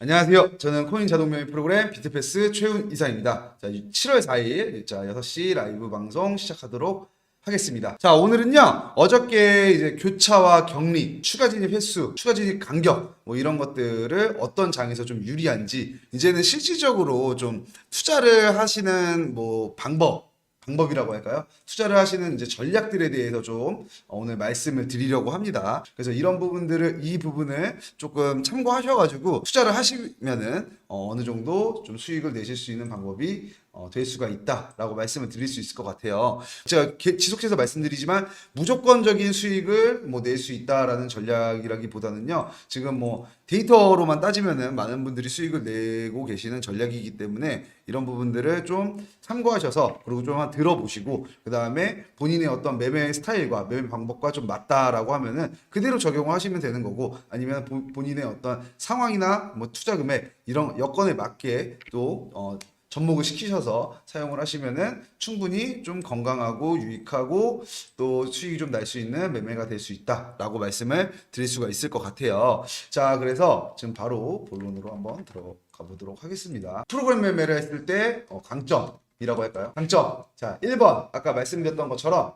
안녕하세요. 저는 코인 자동명의 프로그램 비트패스 최훈 이사입니다. 자, 7월 4일 자, 6시 라이브 방송 시작하도록 하겠습니다. 자, 오늘은요. 어저께 이제 교차와 격리, 추가 진입 횟수, 추가 진입 간격 뭐 이런 것들을 어떤 장에서 좀 유리한지 이제는 실질적으로 좀 투자를 하시는 뭐 방법 방법이라고 할까요? 투자를 하시는 이제 전략들에 대해서 좀 어, 오늘 말씀을 드리려고 합니다. 그래서 이런 부분들을 이 부분을 조금 참고하셔가지고 투자를 하시면은 어, 어느 정도 좀 수익을 내실 수 있는 방법이 어, 될 수가 있다라고 말씀을 드릴 수 있을 것 같아요. 제가 게- 지속해서 말씀드리지만 무조건적인 수익을 뭐 낼 수 있다라는 전략이라기보다는요. 지금 뭐 데이터로만 따지면은 많은 분들이 수익을 내고 계시는 전략이기 때문에 이런 부분들을 좀 참고하셔서 그리고 좀 한번 들어보시고 그 다음에 본인의 어떤 매매 스타일과 매매 방법과 좀 맞다라고 하면은 그대로 적용하시면 되는 거고 아니면 보- 본인의 어떤 상황이나 뭐 투자 금액 이런 여건에 맞게 또 어, 접목을 시키셔서 사용을 하시면은 충분히 좀 건강하고 유익하고 또 수익이 좀 날 수 있는 매매가 될 수 있다라고 말씀을 드릴 수가 있을 것 같아요. 자, 그래서 지금 바로 본론으로 한번 들어가 보도록 하겠습니다. 프로그램 매매를 했을 때 어, 강점이라고 할까요? 강점. 자, 1번 아까 말씀드렸던 것처럼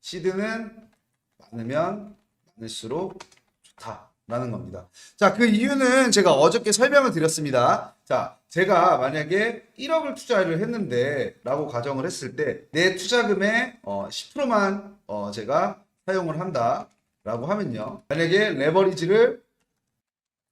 시드는 많으면 많을수록 좋다 라는 겁니다. 자, 그 이유는 제가 어저께 설명을 드렸습니다. 자, 제가 만약에 1억을 투자를 했는데 라고 가정을 했을 때 내 투자금의 어, 10%만 어, 제가 사용을 한다 라고 하면요. 만약에 레버리지를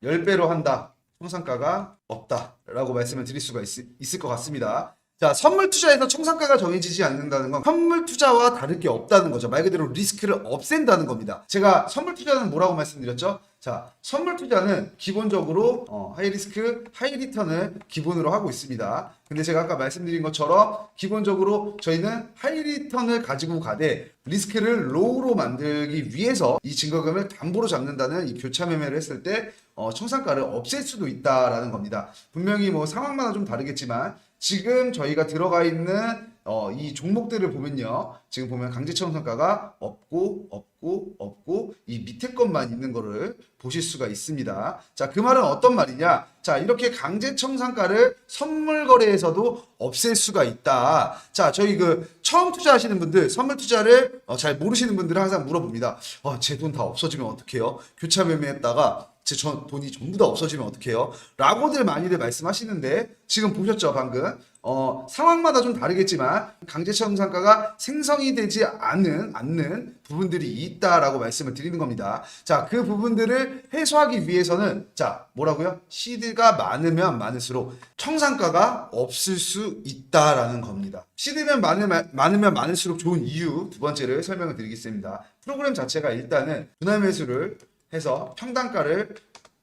10배로 한다. 총상가가 없다 라고 말씀을 드릴 수가 있, 있을 것 같습니다. 자, 선물 투자에서 총상가가 정해지지 않는다는 건 선물 투자와 다를 게 없다는 거죠. 말 그대로 리스크를 없앤다는 겁니다. 제가 선물 투자는 뭐라고 말씀드렸죠? 자, 선물 투자는 기본적으로 어, 하이 리스크, 하이 리턴을 기본으로 하고 있습니다. 근데 제가 아까 말씀드린 것처럼 기본적으로 저희는 하이 리턴을 가지고 가되 리스크를 로우로 만들기 위해서 이 증거금을 담보로 잡는다는 이 교차 매매를 했을 때 어, 청산가를 없앨 수도 있다라는 겁니다. 분명히 뭐 상황마다 좀 다르겠지만 지금 저희가 들어가 있는 어, 이 종목들을 보면요. 지금 보면 강제청산가가 없고 없고 없고 이 밑에 것만 있는 거를 보실 수가 있습니다. 자, 그 말은 어떤 말이냐? 자, 이렇게 강제 청산가를 선물 거래에서도 없앨 수가 있다. 자, 저희 그 처음 투자하시는 분들, 선물 투자를 어, 잘 모르시는 분들은 항상 물어봅니다. 어, 제 돈 다 없어지면 어떡해요? 교차 매매했다가 제 전, 돈이 전부 다 없어지면 어떡해요? 라고들 많이들 말씀하시는데 지금 보셨죠 방금 어, 상황마다 좀 다르겠지만 강제청산가가 생성이 되지 않은 않는 부분들이 있다라고 말씀을 드리는 겁니다. 자, 그 부분들을 해소하기 위해서는 자, 뭐라고요? 시드가 많으면 많을수록 청산가가 없을 수 있다라는 겁니다. 시드는 많으면, 많으면 많을수록 좋은 이유 두 번째를 설명을 드리겠습니다. 프로그램 자체가 일단은 분할 매수를 해서 평단가를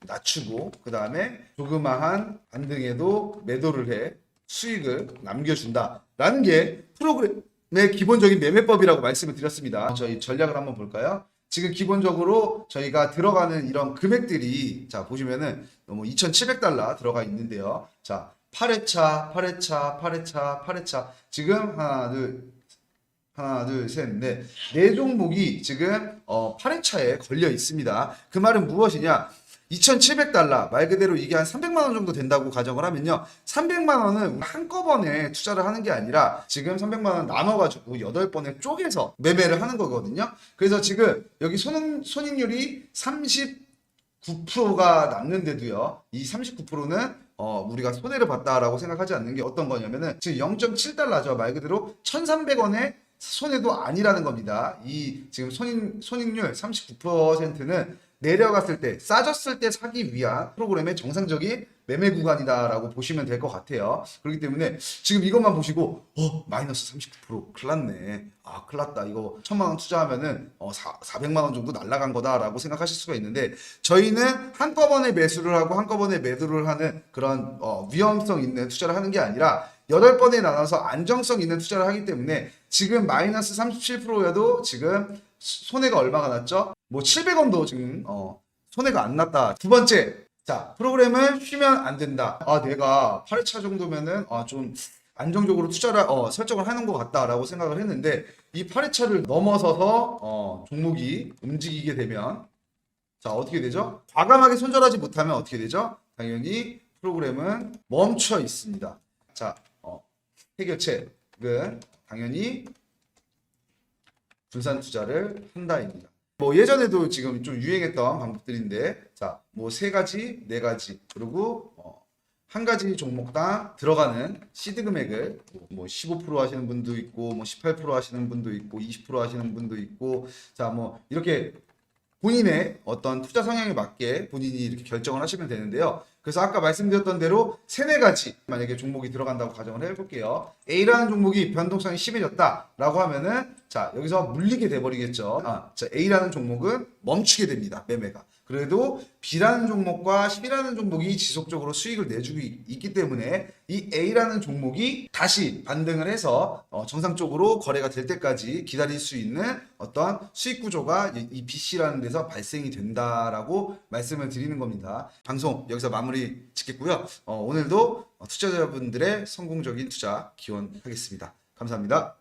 낮추고 그 다음에 조그마한 반등에도 매도를 해 수익을 남겨준다라는 게 프로그램의 기본적인 매매법이라고 말씀을 드렸습니다. 저희 전략을 한번 볼까요? 지금 기본적으로 저희가 들어가는 이런 금액들이 자 보시면은 뭐 2,700달러 들어가 있는데요. 자 8회차, 8회차, 8회차, 8회차 지금 하나 둘 하나, 둘, 셋, 넷. 네 종목이 지금 어, 8회차에 걸려 있습니다. 그 말은 무엇이냐? 2,700달러 말 그대로 이게 한 300만 원 정도 된다고 가정을 하면요. 300만 원은 한꺼번에 투자를 하는 게 아니라 지금 300만 원 나눠 가지고 8번에 쪼개서 매매를 하는 거거든요. 그래서 지금 여기 손익 손익률이 39%가 남는데도요. 이 39%는 어, 우리가 손해를 봤다라고 생각하지 않는 게 어떤 거냐면은 지금 0.7달러죠. 말 그대로 1,300원의 손해도 아니라는 겁니다. 이 지금 손익, 손익률 39%는 내려갔을 때, 싸졌을 때 사기 위한 프로그램의 정상적인 매매 구간이다라고 보시면 될 것 같아요. 그렇기 때문에 지금 이것만 보시고, 어, 마이너스 39% 큰일 났네. 아, 큰일 났다. 이거 천만 원 투자하면은, 어, 4, 400만 원 정도 날라간 거다라고 생각하실 수가 있는데, 저희는 한꺼번에 매수를 하고 한꺼번에 매도를 하는 그런, 어, 위험성 있는 투자를 하는 게 아니라, 여덟 번에 나눠서 안정성 있는 투자를 하기 때문에 지금 마이너스 37%여도 지금 손해가 얼마가 났죠? 뭐 700원도 지금 어, 손해가 안 났다. 두 번째, 자 프로그램을 쉬면 안 된다. 아 내가 8회차 정도면은 아, 좀 안정적으로 투자를 어, 설정을 하는 것 같다라고 생각을 했는데 이 8회차를 넘어서서 어, 종목이 움직이게 되면 자 어떻게 되죠? 과감하게 손절하지 못하면 어떻게 되죠? 당연히 프로그램은 멈춰 있습니다. 자, 어, 해결책은 당연히 분산 투자를 한다입니다. 뭐 예전에도 지금 좀 유행했던 방법들인데 자, 뭐 세 가지, 네 가지 그리고 어, 한 가지 종목당 들어가는 시드 금액을 뭐 15% 하시는 분도 있고 뭐 18% 하시는 분도 있고 20% 하시는 분도 있고 자, 뭐 이렇게 본인의 어떤 투자 성향에 맞게 본인이 이렇게 결정을 하시면 되는데요. 그래서 아까 말씀드렸던 대로 세네 가지 만약에 종목이 들어간다고 가정을 해볼게요. A라는 종목이 변동성이 심해졌다라고 하면은 자 여기서 물리게 돼버리겠죠. 아, 자 A라는 종목은 멈추게 됩니다. 매매가. 그래도 B라는 종목과 C라는 종목이 지속적으로 수익을 내주고 있- 있기 때문에 이 A라는 종목이 다시 반등을 해서 어, 정상적으로 거래가 될 때까지 기다릴 수 있는 어떤 수익 구조가 이- 이 BC라는 데서 발생이 된다라고 말씀을 드리는 겁니다. 방송 여기서 마무리 짓겠고요. 어, 오늘도 어, 투자자분들의 성공적인 투자 기원하겠습니다. 감사합니다.